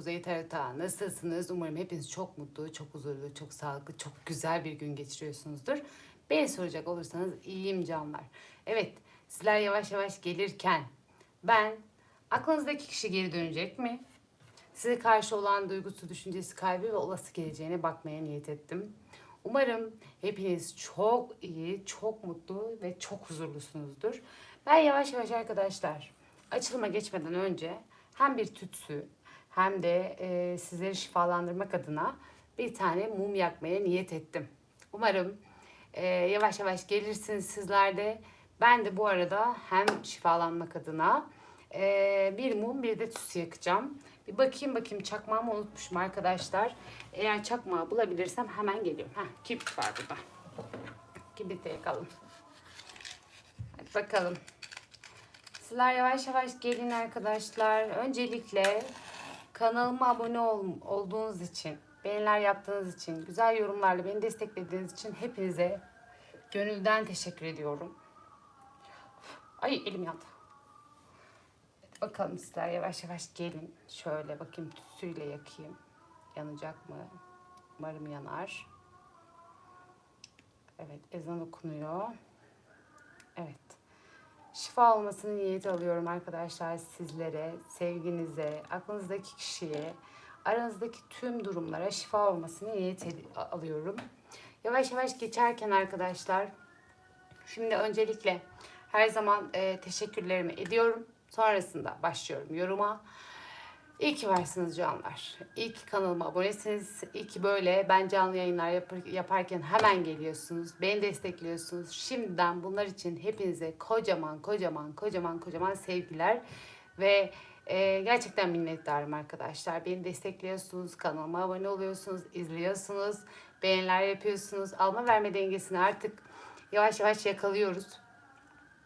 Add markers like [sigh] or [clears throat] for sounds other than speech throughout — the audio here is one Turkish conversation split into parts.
Kuzey Tarota. Nasılsınız? Umarım hepiniz çok mutlu, çok huzurlu, çok sağlıklı, çok güzel bir gün geçiriyorsunuzdur. Beni soracak olursanız iyiyim canlar. Evet, sizler yavaş yavaş gelirken ben aklınızdaki kişi geri dönecek mi? Size karşı olan duygusu, düşüncesi, kalbi ve olası geleceğine bakmaya niyet ettim. Umarım hepiniz çok iyi, çok mutlu ve çok huzurlusunuzdur. Ben yavaş yavaş arkadaşlar açılıma geçmeden önce hem bir tütsü hem de e, sizleri şifalandırmak adına bir tane mum yakmaya niyet ettim. Umarım e, yavaş yavaş gelirsiniz sizler de. Ben de bu arada hem şifalanmak adına e, bir mum bir de tütsü yakacağım. Bir bakayım bakayım çakmağımı unutmuşum arkadaşlar. Eğer çakmağı bulabilirsem hemen geliyorum. Heh, kibrit var burada. Kibrit de yakalım. Hadi bakalım. Sizler yavaş yavaş gelin arkadaşlar. Öncelikle kanalıma abone ol, olduğunuz için, beğeniler yaptığınız için, güzel yorumlarla beni desteklediğiniz için hepinize gönülden teşekkür ediyorum. Ay elim yandı. Bakalım sizler yavaş yavaş gelin. Şöyle bakayım tütsüyle yakayım. Yanacak mı? Umarım yanar. Evet ezan okunuyor. Evet. Şifa olmasını niyet alıyorum arkadaşlar sizlere, sevginize, aklınızdaki kişiye, aranızdaki tüm durumlara şifa olmasını niyet alıyorum. Yavaş yavaş geçerken arkadaşlar, şimdi öncelikle her zaman e, teşekkürlerimi ediyorum. Sonrasında başlıyorum yoruma. İyi ki varsınız canlar. İyi ki kanalıma abonesiniz. İyi ki böyle ben canlı yayınlar yapar- yaparken hemen geliyorsunuz. Beni destekliyorsunuz. Şimdiden bunlar için hepinize kocaman kocaman kocaman kocaman sevgiler. Ve e, gerçekten minnettarım arkadaşlar. Beni destekliyorsunuz. Kanalıma abone oluyorsunuz. izliyorsunuz. Beğeniler yapıyorsunuz. Alma verme dengesini artık yavaş yavaş yakalıyoruz.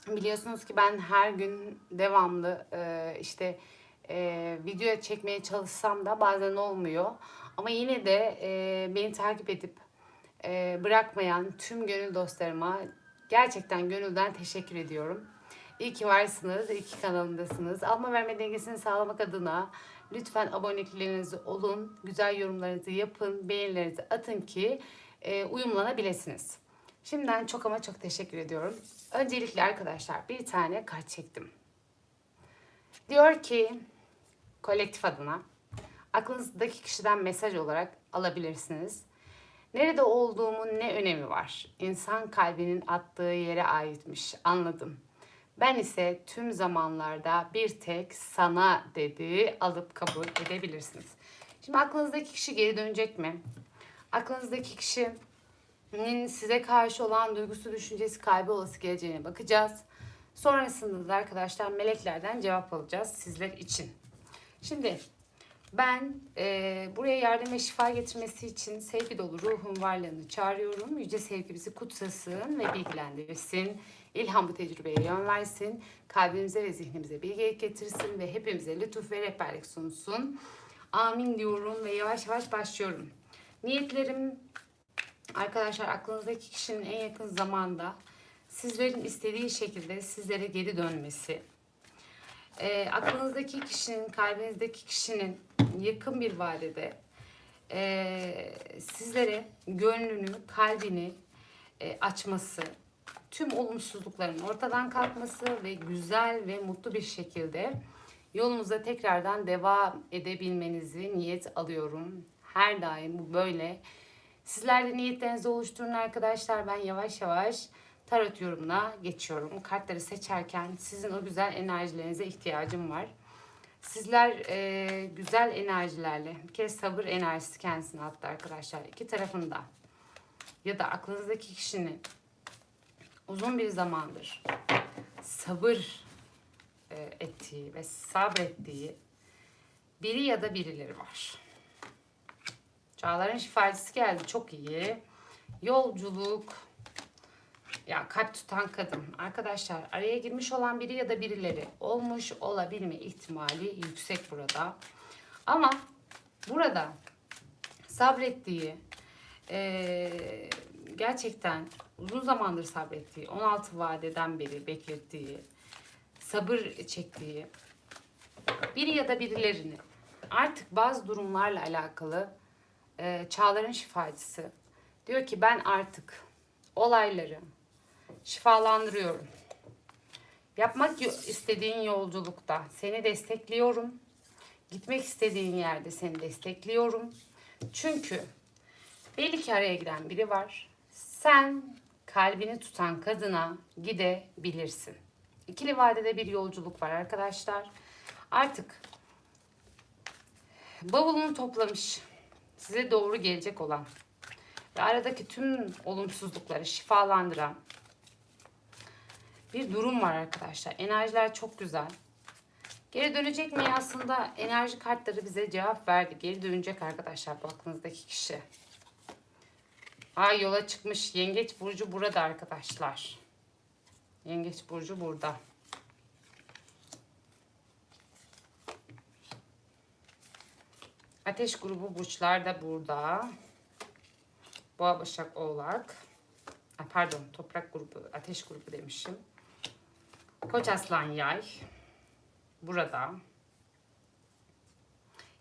Biliyorsunuz ki ben her gün devamlı e, işte e, video çekmeye çalışsam da bazen olmuyor. Ama yine de e, beni takip edip e, bırakmayan tüm gönül dostlarıma gerçekten gönülden teşekkür ediyorum. İyi ki varsınız, iyi ki kanalımdasınız. Alma verme dengesini sağlamak adına lütfen aboneliklerinizi olun, güzel yorumlarınızı yapın, beğenilerinizi atın ki e, uyumlanabilirsiniz. Şimdiden çok ama çok teşekkür ediyorum. Öncelikle arkadaşlar bir tane kart çektim. Diyor ki kolektif adına aklınızdaki kişiden mesaj olarak alabilirsiniz. Nerede olduğumun ne önemi var? İnsan kalbinin attığı yere aitmiş. Anladım. Ben ise tüm zamanlarda bir tek sana dedi alıp kabul edebilirsiniz. Şimdi aklınızdaki kişi geri dönecek mi? Aklınızdaki kişinin size karşı olan duygusu, düşüncesi, kalbi olası geleceğine bakacağız. Sonrasında da arkadaşlar meleklerden cevap alacağız sizler için. Şimdi ben e, buraya yardım ve şifa getirmesi için sevgi dolu ruhun varlığını çağırıyorum. Yüce sevgi bizi kutsasın ve bilgilendirsin. İlham bu tecrübeye yön versin. Kalbimize ve zihnimize bilgelik getirsin ve hepimize lütuf ve rehberlik sunsun. Amin diyorum ve yavaş yavaş başlıyorum. Niyetlerim arkadaşlar aklınızdaki kişinin en yakın zamanda sizlerin istediği şekilde sizlere geri dönmesi. E, aklınızdaki kişinin, kalbinizdeki kişinin yakın bir vadede e, sizlere gönlünü, kalbini e, açması, tüm olumsuzlukların ortadan kalkması ve güzel ve mutlu bir şekilde yolunuza tekrardan devam edebilmenizi niyet alıyorum. Her daim bu böyle. Sizler de niyetlerinizi oluşturun arkadaşlar. Ben yavaş yavaş tarot yorumuna geçiyorum. Kartları seçerken sizin o güzel enerjilerinize ihtiyacım var. Sizler e, güzel enerjilerle, bir kere sabır enerjisi kendisine attı arkadaşlar. İki tarafında ya da aklınızdaki kişinin uzun bir zamandır sabır e, ettiği ve sabrettiği biri ya da birileri var. Çağların şifacısı geldi. Çok iyi. Yolculuk. Ya kalp tutan kadın. Arkadaşlar araya girmiş olan biri ya da birileri olmuş olabilme ihtimali yüksek burada. Ama burada sabrettiği, eee, gerçekten uzun zamandır sabrettiği, 16 vadeden beri beklettiği, sabır çektiği biri ya da birilerini artık bazı durumlarla alakalı e, Çağlar'ın şifacısı diyor ki ben artık olayları şifalandırıyorum. Yapmak istediğin yolculukta seni destekliyorum. Gitmek istediğin yerde seni destekliyorum. Çünkü belli ki araya giren biri var. Sen kalbini tutan kadına gidebilirsin. İkili vadede bir yolculuk var arkadaşlar. Artık bavulunu toplamış. Size doğru gelecek olan ve aradaki tüm olumsuzlukları şifalandıran bir durum var arkadaşlar. Enerjiler çok güzel. Geri dönecek mi aslında enerji kartları bize cevap verdi. Geri dönecek arkadaşlar bu aklınızdaki kişi. Ay yola çıkmış. Yengeç burcu burada arkadaşlar. Yengeç burcu burada. Ateş grubu burçlar da burada. Boğa, Başak, Oğlak. Pardon, toprak grubu, ateş grubu demişim. Koç, Aslan, Yay. Burada.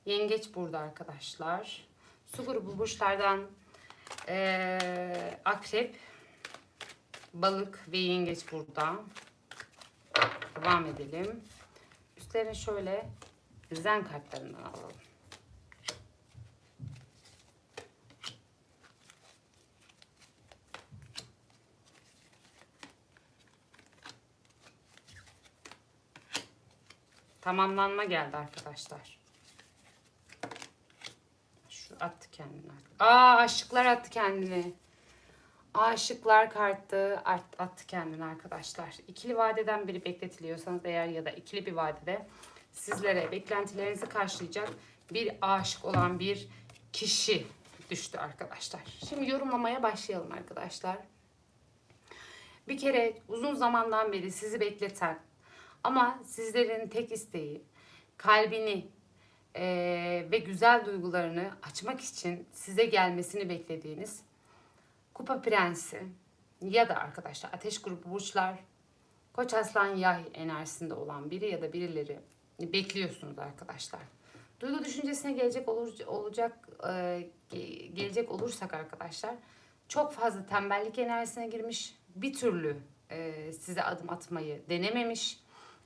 Yengeç burada arkadaşlar. Su grubu burçlardan eee, akrep, balık ve yengeç burada. Devam edelim. Üstlerine şöyle zen kartlarından alalım. Tamamlanma geldi arkadaşlar. Şu attı kendini. artık. Aa aşıklar attı kendini. Aşıklar kartı art- attı kendini arkadaşlar. İkili vadeden biri bekletiliyorsanız eğer ya da ikili bir vadede sizlere beklentilerinizi karşılayacak bir aşık olan bir kişi düştü arkadaşlar. Şimdi yorumlamaya başlayalım arkadaşlar. Bir kere uzun zamandan beri sizi bekleten ama sizlerin tek isteği kalbini eee, ve güzel duygularını açmak için size gelmesini beklediğiniz Kupa Prensi ya da arkadaşlar Ateş Grubu Burçlar Koç Aslan Yay enerjisinde olan biri ya da birileri bekliyorsunuz arkadaşlar. Duygu düşüncesine gelecek olur, olacak e, ge- gelecek olursak arkadaşlar çok fazla tembellik enerjisine girmiş. Bir türlü e, size adım atmayı denememiş.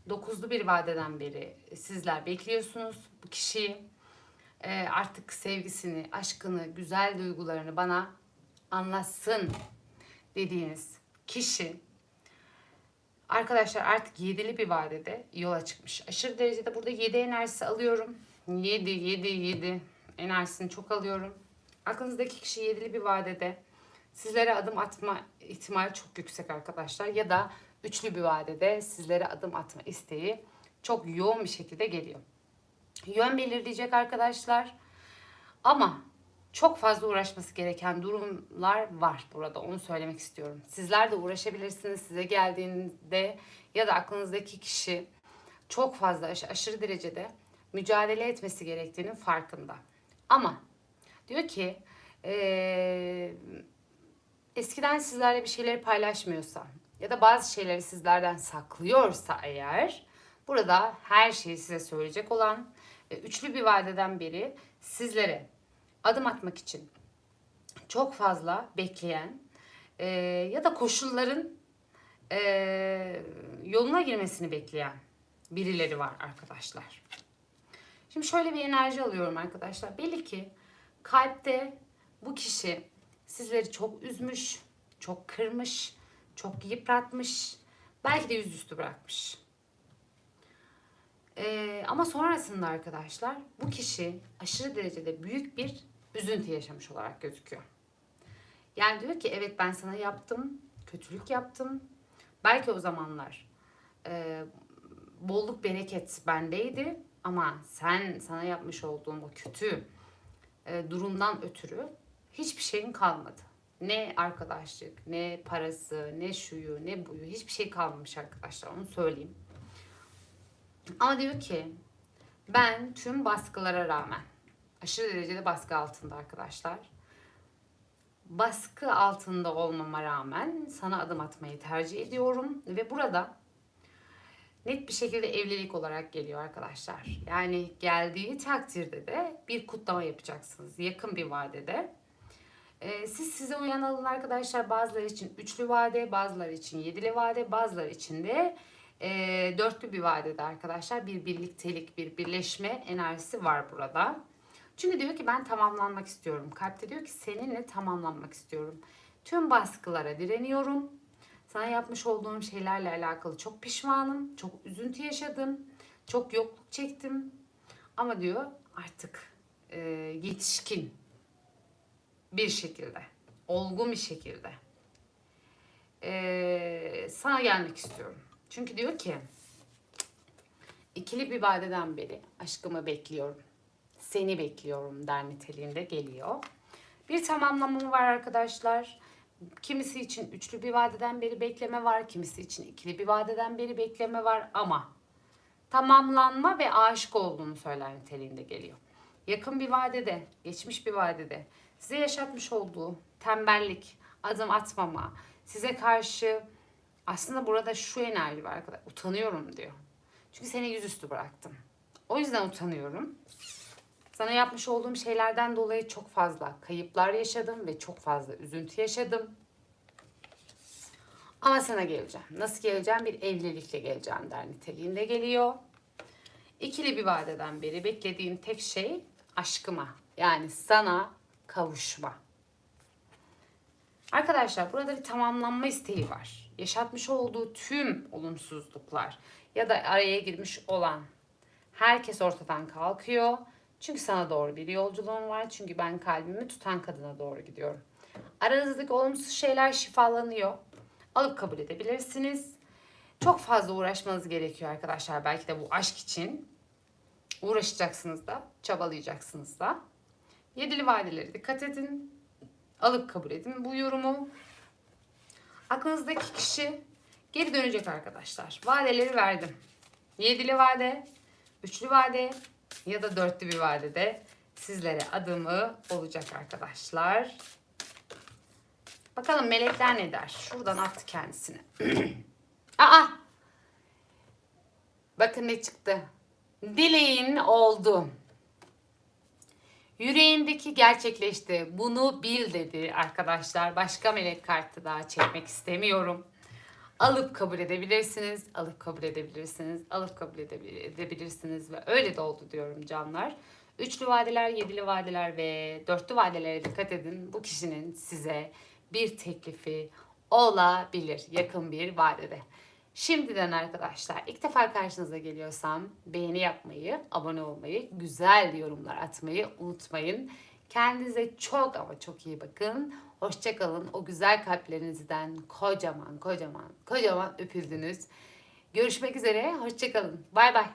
Dokuzlu bir vadeden beri sizler bekliyorsunuz bu kişiyi. E, artık sevgisini, aşkını, güzel duygularını bana anlatsın dediğiniz kişi Arkadaşlar artık yedili bir vadede yola çıkmış. Aşırı derecede burada 7 enerjisi alıyorum. 7, 7, 7 enerjisini çok alıyorum. Aklınızdaki kişi yedili bir vadede sizlere adım atma ihtimali çok yüksek arkadaşlar. Ya da üçlü bir vadede sizlere adım atma isteği çok yoğun bir şekilde geliyor. Yön belirleyecek arkadaşlar. Ama çok fazla uğraşması gereken durumlar var burada. Onu söylemek istiyorum. Sizler de uğraşabilirsiniz size geldiğinde ya da aklınızdaki kişi çok fazla aş- aşırı derecede mücadele etmesi gerektiğinin farkında. Ama diyor ki eee, eskiden sizlerle bir şeyleri paylaşmıyorsa ya da bazı şeyleri sizlerden saklıyorsa eğer burada her şeyi size söyleyecek olan ve üçlü bir vadeden beri sizlere adım atmak için çok fazla bekleyen e, ya da koşulların e, yoluna girmesini bekleyen birileri var arkadaşlar. Şimdi şöyle bir enerji alıyorum arkadaşlar. Belli ki kalpte bu kişi sizleri çok üzmüş, çok kırmış, çok yıpratmış, belki de yüzüstü bırakmış. Ee, ama sonrasında arkadaşlar bu kişi aşırı derecede büyük bir üzüntü yaşamış olarak gözüküyor. Yani diyor ki evet ben sana yaptım, kötülük yaptım. Belki o zamanlar e, bolluk bereket bendeydi ama sen sana yapmış olduğun o kötü e, durumdan ötürü hiçbir şeyin kalmadı. Ne arkadaşlık, ne parası, ne şuyu, ne buyu hiçbir şey kalmamış arkadaşlar onu söyleyeyim. Ama diyor ki ben tüm baskılara rağmen aşırı derecede baskı altında arkadaşlar. Baskı altında olmama rağmen sana adım atmayı tercih ediyorum ve burada net bir şekilde evlilik olarak geliyor arkadaşlar. Yani geldiği takdirde de bir kutlama yapacaksınız yakın bir vadede. Ee, siz size uyan alın arkadaşlar. Bazıları için üçlü vade, bazıları için yedili vade, bazıları için de e, dörtlü bir vadede arkadaşlar. Bir birliktelik, bir birleşme enerjisi var burada. Çünkü diyor ki ben tamamlanmak istiyorum. Kalpte diyor ki seninle tamamlanmak istiyorum. Tüm baskılara direniyorum. Sana yapmış olduğum şeylerle alakalı çok pişmanım. Çok üzüntü yaşadım. Çok yokluk çektim. Ama diyor artık e, yetişkin bir şekilde, olgun bir şekilde e, sana gelmek istiyorum. Çünkü diyor ki ikili bir vadeden beri aşkımı bekliyorum. Seni bekliyorum der niteliğinde geliyor. Bir tamamlama var arkadaşlar. Kimisi için üçlü bir vadeden beri bekleme var. Kimisi için ikili bir vadeden beri bekleme var ama tamamlanma ve aşık olduğunu söyler niteliğinde geliyor. Yakın bir vadede, geçmiş bir vadede size yaşatmış olduğu tembellik, adım atmama, size karşı aslında burada şu enerji var arkadaşlar. Utanıyorum diyor. Çünkü seni yüzüstü bıraktım. O yüzden utanıyorum. Sana yapmış olduğum şeylerden dolayı çok fazla kayıplar yaşadım ve çok fazla üzüntü yaşadım. Ama sana geleceğim. Nasıl geleceğim? Bir evlilikle geleceğim der niteliğinde geliyor. İkili bir vadeden beri beklediğim tek şey aşkıma. Yani sana kavuşma. Arkadaşlar burada bir tamamlanma isteği var. Yaşatmış olduğu tüm olumsuzluklar ya da araya girmiş olan herkes ortadan kalkıyor. Çünkü sana doğru bir yolculuğum var. Çünkü ben kalbimi tutan kadına doğru gidiyorum. Aranızdaki olumsuz şeyler şifalanıyor. Alıp kabul edebilirsiniz. Çok fazla uğraşmanız gerekiyor arkadaşlar. Belki de bu aşk için. Uğraşacaksınız da, çabalayacaksınız da. Yedili vadelere dikkat edin. Alıp kabul edin bu yorumu. Aklınızdaki kişi geri dönecek arkadaşlar. Vadeleri verdim. Yedili vade, üçlü vade ya da dörtlü bir vadede sizlere adımı olacak arkadaşlar. Bakalım melekler ne der? Şuradan attı kendisini. [clears throat] Aa! Bakın ne çıktı. Dileğin oldu. Yüreğindeki gerçekleşti. Bunu bil dedi arkadaşlar. Başka melek kartı daha çekmek istemiyorum. Alıp kabul edebilirsiniz. Alıp kabul edebilirsiniz. Alıp kabul edebil- edebilirsiniz. Ve öyle de oldu diyorum canlar. Üçlü vadeler, yedili vadeler ve dörtlü vadelere dikkat edin. Bu kişinin size bir teklifi olabilir yakın bir vadede. Şimdiden arkadaşlar ilk defa karşınıza geliyorsam beğeni yapmayı, abone olmayı, güzel yorumlar atmayı unutmayın. Kendinize çok ama çok iyi bakın. Hoşçakalın. O güzel kalplerinizden kocaman kocaman kocaman öpüldünüz. Görüşmek üzere. Hoşçakalın. Bay bay.